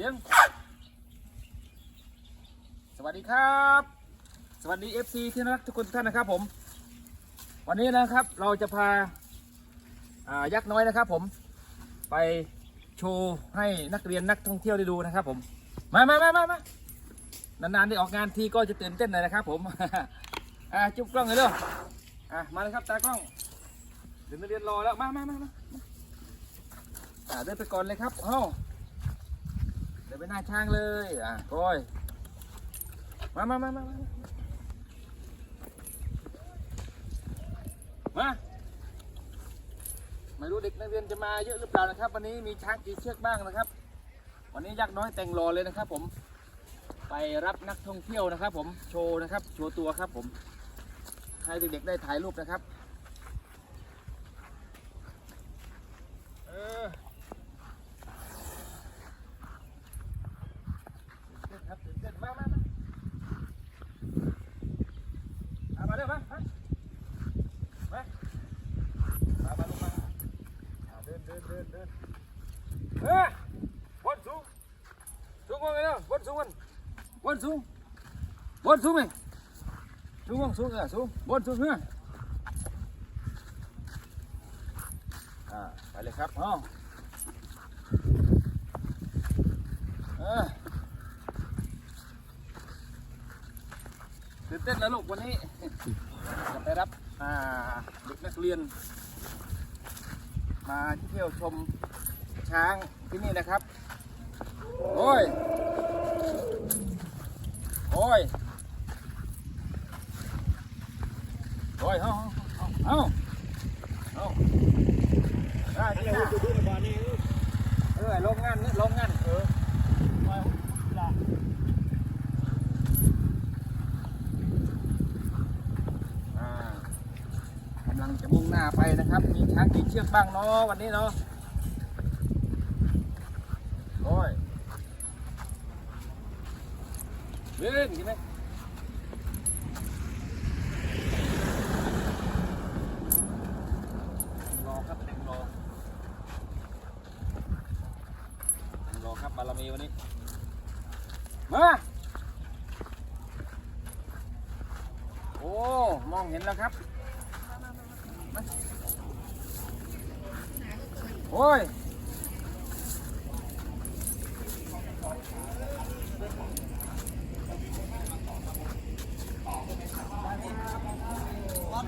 สียง สวัสดีครับ สวัสดี FC ที่น่ารักทุกคนทุกท่านนะครับผม วันนี้นะครับเราจะพาายักษ์น้อยนะครับผม ไปโชว์ให้นักเรียนนักท่องเที่ยวได้ดูนะครับผม มามามามามา นานๆได้ออกงานทีก็จะตื่นเต้นหน่อยนะครับผม อ่าจุ๊บกล้องเลยเด้ออะมาเลยครับตากล้อง เดี๋ยวนักเรียนรอแล้ว มามามามาอ่าเดินไปก่อนเลยครับเอ้า ไปหน้าช้างเลยอะโอ้ยมามามามามามาไม่รู้เด็กนักเรียนจะมาเยอะหรือเปล่านะครับ วันนี้มีช้างกี่เชือกบ้างนะครับ วันนี้ยักษ์น้อยแต่งรอเลยนะครับ ผมไปรับนักท่องเที่ยวนะครับ ผมโชว์นะครับโชว์ตัวครับ ผมให้เด็กๆได้ถ่ายรูปนะครับเออตื่นเต้นครับตื่นเต้นมามามาเอามาเร็วมามามามามาลงมาเอาเดินเดินเดินเดินเฮ้ยบนสูงสูงก วนสูงมันบนสูงบนสูงไหมสูงสูงเออสูงบนสูงเพื่ออ่าไปเลยครับอ๋อเออตื่นเต้นแล้วลูกวันนี้จะไปรับอ่าเด็กนักเรียน มาเที่ยวชมช้างที่นี่นะครับ โอ้ย อ้ยโอ้ยเอาเอาเอาเอาได้ที่หน้าเออลงงานลงงานเอออ่าำลังจะมุ่งหน้าไปนะครับ มีช้างกี่เชือกบ้างเนาะวันนี้เนาะโอ้ย เล่นใช่ไหมรอครับเต็มรอเต็มรอครับบารมีวันนี้ มาโอ้มองเห็นแล้วครับโอ้ย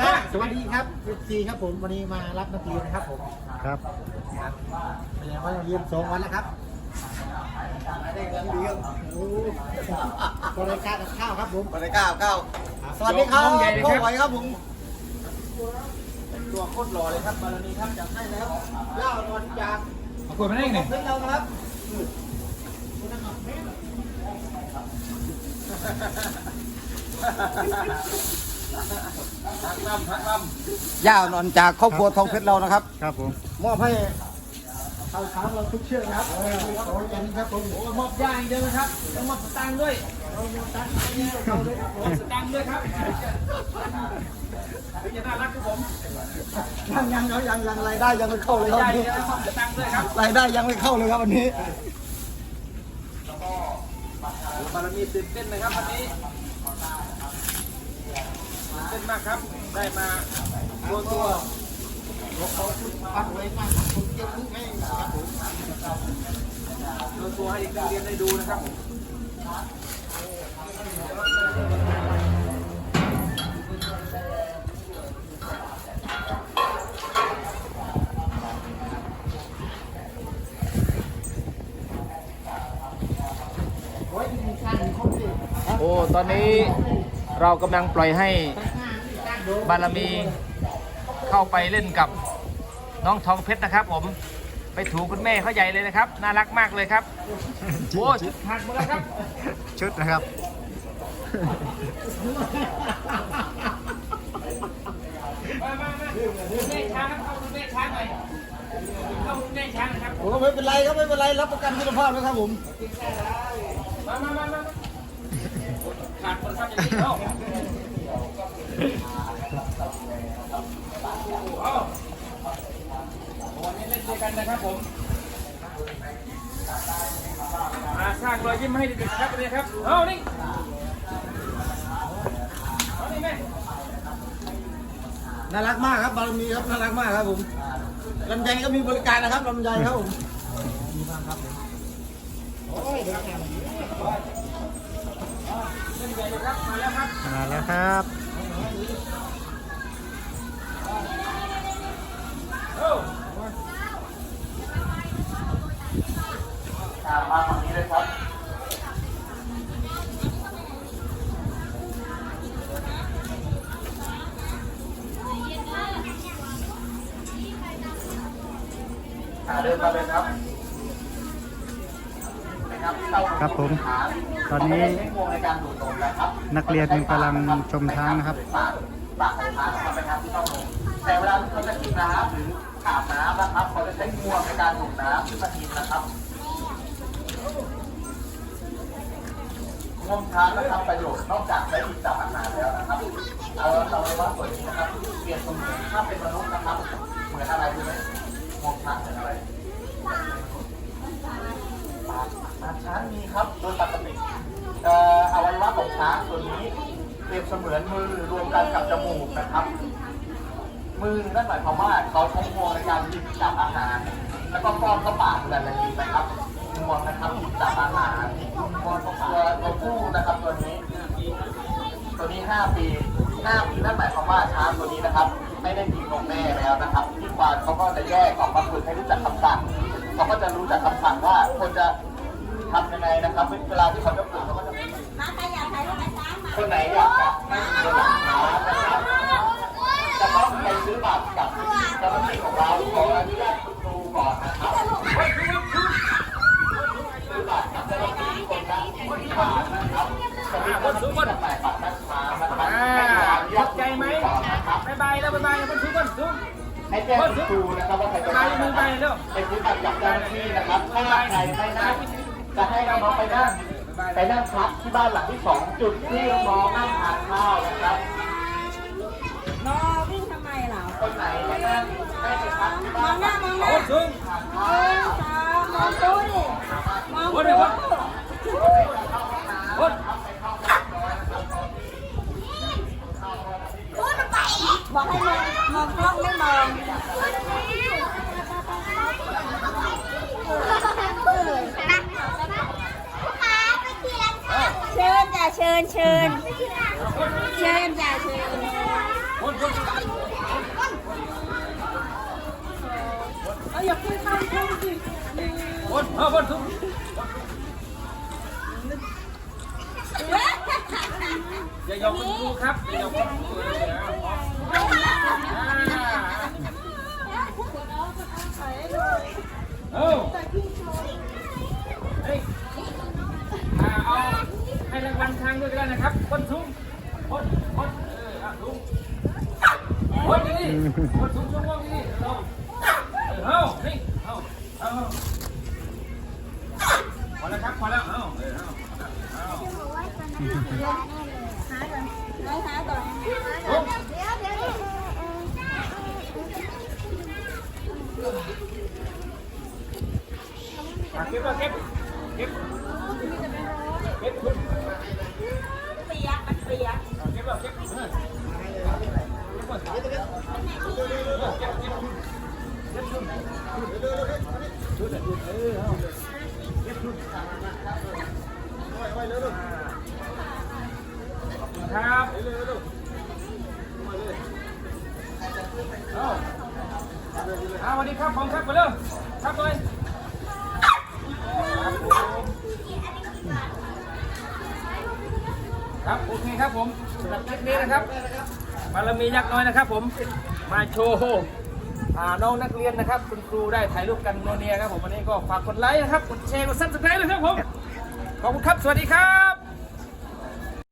ครับสวัสดีครับซีครับผมวันนี้มารับนักเรียนนะครับผมครับเป็นไงว่างเรียนสองวันแล้วครับได้เงินดีครับโอ้บริการกับข้าวครับผมบริการก้าวสวัสดีครับพ่อไหวครับผมตัวโคตรหล่อเลยครับบารมีครับจับให้แล้วย่านอนจากเอาขวดมาได้ไงเพื่อนเรานะครับพักลำพักล ย่านอนจากครอบครัวทองเพชรเรานะครับ ครับผมมอบให้เอาช้างเราทุกเชือกนะครับขออย่างนี้ครับผมำโอ้มอบย่างอย่างเดียวนะครับต้องมอบสตางค์ด้วยเราตั้งที่เราเลยครับผมมอบสตางค์ด้วยครับถึงจะน่ารักครับผมยังยังยังยังยังรายได้ยังไม่เข้าเลยครับย่างวันเดีนี้ยวมอบสตางค์ด้วยครับรายได้ยังไม่เข้าเลยครับวันนี้บารมีตื่นเต้นนะครับวันนี้ตื่นเต้น มากครับ ได้มาตัวตัวปัดไว้มากผมเก็บทุกให้ครับผมตัวตัวให้นักเรียนได้ดูนะครับโอ้ ตอนนี้เรากำลังปล่อยให้ บารมีเข้าไปเล่นกับน้องทองเพชรนะครับ ผมไปถูคุณแม่เขาใหญ่เลยนะครับ น่ารักมากเลยครับโอ้ชุดขาดหมดแล้วครับ ชุดนะครับ มามามาคุณแม่ช้างครับเข้าคุณแม่ช้างหน่อยเข้าคุณแม่ช้างนะครับโอ้ไม่เป็นไรครับไม่เป็นไรรับประกันคุณภาพนะครับผมมามามามาขาดคนครับอย่างนี้เข้าเอาวัน นี้เล่นด้วยกันนะครับผมมาสร้างรอยยิ้มให้เด็กๆครับเลยครับเอานี่เอานี่แม่น่ารักมากครับบารมีครับน่ารักมากครับผมลำไยก็มีบริการนะครับลำไยครับผมเล่นใหญ่เลยครับมาแล้วครับมาแล้วครับโอ้ มาฝั่งนี้เลยครับเดินมาเลยครับนะครับเต้าครับผม ตอนไม่นี้ได้ใช้งวงในการดูดนมนะครับนักเรียนกำลังชมช้างนะครับปากปากของช้างนะครับไปทางที่เต้านมแต่เวลาที่เขาจะกินน้ำหรืออาบน้ำนะครับเขาจะใช้งวงในการดูดน้ำขึ้นมากินนะครับ งวงช้างนะครับประโยชน์นอกจากใช้กินจับอาหารแล้วนะครับเอาเราไว้ว่าส่วนนี้นะครับเปรียบเสมือนถ้าเป็นมนุษย์นะครับ เหมือนอะไรรู้ไหมงวงช้างเหมือนอะไรปากช้างมีครับโดยปกติเอ่ออวัยวะของช้างตัวนี้เปรียบเสมือนมือรวมกันกับจมูกนะครับ มือนั่นหมายความว่าเขาใช้งวงในการหยิบจับอาหาร แล้วก็ป้อนเข้าปากแต่ละทีนะครับ วงนะครับหยิบจับอาหารงวงตัวตัวผู้นะครับตัวนี้ ตัวนี้ 5 ปี 5 ปีนั่นหมายความว่าช้างตัวนี้นะครับ ไม่ได้มีนมแม่แล้วนะครับที่ควานเขาก็จะแยกออกมาฝึกให้รู้จักคำสั่งเขาก็จะรู้จักคำสั่งว่าควรจะทำยังไงนะครับเวลาที่เขาจะฝึกเขาก็จะมาใครอยากถ่ายรูปกับช้างมาคนไหนอยากจะให้ตัวหลังช้างนะครับจะต้องไปซื้อบัตรกับเจ้าหน้าที่ของเราขออนุญาตคุณครูก่อนนะครับซื้อบัตรกับเจ้าหน้าที่คนละที่บาทนะ คนที่จะจ่ายบัตรนักช้างนอขอบใจไหมบายบายแล้วบายบายคนทุกคนทุกให้แจ้งคุณครูนะครับว่าใครจะบายมือบายแล้วไปซื้อบัตรกับเจ้าหน้าที่นะครับถ้าใครไม่นั่งจะให้น้องๆไปนั่งไปนั่งพักที่บ้านหลังที่สองจุดที่น้องนั่งทานข้าวนะครับรอวิ่งทำไมเหรอคนไหนนั่งให้ไปพักที่มบ้าองหน้ามองหน้าสูงมองสาวมองตู้ดิมองตู้ เดี๋ยวคนคน บอกให้มองมองกล้องไม่มองเชิญจ้ะเชิญเชิญเชิญจ้ะเชิญเอาอย่าพูดข้ามช่องสิคนเอาคนทุกอย่ายอมคุณครูครับอย่ายอมคุณครูเอ้าเฮ้ยเอา ให้รางวัลทางด้วยก็ได้นะครับคนทุกคนคนเอออะทุกคนนี่คนทุกช่วงนี้เราเอานี่เอาเอาพอแล้วครับพอแล้วเอาเออเอาเอาไม่หาก่อนโอ้เดี๋ยวเดี๋ยวอะ ก็บแล้วเก็บเก็บเก็บคุณเปียกมันเปียกเก็บแล้วเก็บเออเก็บก่อนเก็บเก็บเออเก็บเก็บเก็บชุดชุดชุดเออเอาเก็บชุดขอบคุณครับเอาเอาสวัสดีครับผมครับมาเร็วครับเลย ครับโอเคครับผมสำหรับคลิปนี้นะครับบารมียักษ์น้อยนะครับผมมาโชว์น้องนักเรียนนะครับ คุณครูได้ถ่ายรูปกันโนเนียครับผมวันนี้ก็ฝากกดไลค์นะครับกดแชร์กดซับสไครต์เลยครับผมขอบคุณครับสวัสดีครับ